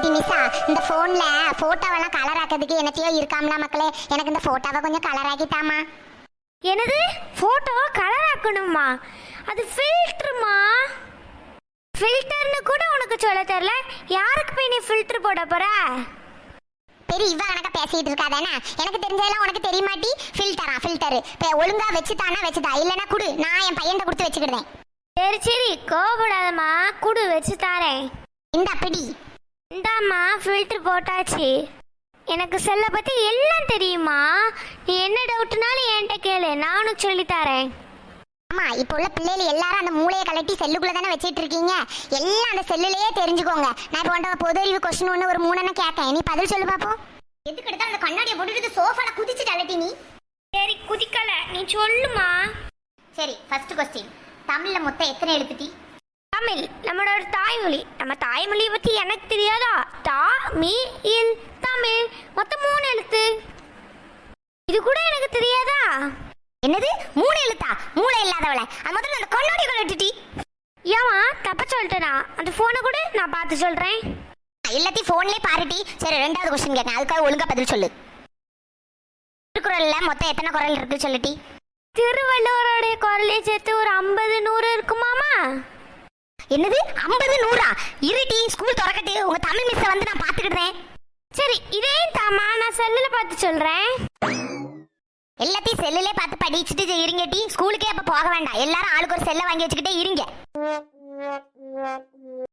இடி மிஸ்ஸா இந்த போன்ல போட்டோவெல்லாம் கலர் ஆக்கிறதுக்கு என்னத்தையோ இருக்காம்ல மக்களே. எனக்கு இந்த போட்டோவை கொஞ்சம் கலர் ஆக்கித்தாமா என்னது? போட்டோவை கலர் ஆக்கணுமா? அது ஃபில்டர்மா ஃபில்டர்னு கூட உனக்கு சொல்ல தெரியல. யாருக்கு போய் நீ ஃபில்டர் போட போற? பெரிய இவ கணக்கா பேசிட்டு இருக்காதானே எனக்கு தெரிஞ்சதெல்லாம் உனக்கு தெரியுமாட்டி ஃபில்டரா ஃபில்டர் ஒழுங்கா வச்சுதானா வச்சுதா இல்லைன்னா குடு. நான் என் பையன்கிட்ட கொடுத்து வச்சுக்கிடுவேன் சரி சரி. கோவப்படாதம்மா. குடு வச்சு தாரேன். இந்த பிடி. இந்தாம்மா ஃபில்டர் போட்டாச்சு. எனக்கு செல்லை பற்றி எல்லாம் தெரியுமா? நீ என்ன டவுட்னாலும் என்கிட்ட கேளு நானும் சொல்லித் தரேன். ஆமா இப்போ உள்ள பிள்ளைகள் எல்லாரும் அந்த மூளையை கலட்டி செல்லுக்குள்ள தானே வச்சிட்டு இருக்கீங்க? எல்லாம் அந்த செல்லுலயே தெரிஞ்சுக்கோங்க. நான் இப்போ உன்ட்ட பொது அறிவு கொஸ்டின் ஒன்று ஒரு மூணுன்னு கேட்கேன். நீ பதில் சொல்லு பாப்போம் எதுக்கு எடுத்தா அந்த கண்ணாடியை போட்டுட்டு சோஃபால குதிச்சு தள்ளட்டி நீ. சரி குதிக்கல. நீ சொல்லுமா. சரி ஃபர்ஸ்ட் கொஸ்டின் தமிழ்ல மொத்தம் எத்தனை எழுத்துட்டி? தமிழ். நம்மளோட தாய்மொழி. நம்ம தாய்மொழியை பற்றி எனக்கு தெரியாதா? தா மீ இல் தமிழ். மொத்தம் மூணு எழுத்து. இது கூட எனக்கு தெரியாதா? என்னது? மூணு எழுத்தா? மூளை இல்லாதவளை. அது முதல்ல அந்த கண்ணாடி கலட்டிட்டி ஏமா தப்ப சொல்லிட்டேனா? அந்த ஃபோனை கூட நான் பார்த்து சொல்கிறேன் எல்லாத்தையும் ஃபோன்லயே பாருட்டி. சரி ரெண்டாவது கொஸ்டின் கேட்க அதுக்காக ஒழுங்கா பதில் சொல்லு. திருக்குறள்ல மொத்தம் எத்தனை குறள் இருக்கு சொல்லுட்டி. திருவள்ளுவருடைய குரலை சேர்த்து ஒரு ஐம்பது நூறு இருக்குமாமா என்னது? ஐம்பது நூறா? இருட்டி ஸ்கூல் திறக்கட்டு. உங்க தமிழ் மிஸ்ஸை வந்து நான் பாத்துக்கிட்டேன் சரி இதே தாமா நான் செல்லில் பார்த்து சொல்கிறேன் எல்லாத்தையும் செல்லுலே பார்த்து படிச்சுட்டு இருங்க டீ. ஸ்கூலுக்கே அப்ப போக வேண்டாம். எல்லாரும் ஆளுக்கு ஒரு செல்லை வாங்கி வச்சுக்கிட்டே இருங்க.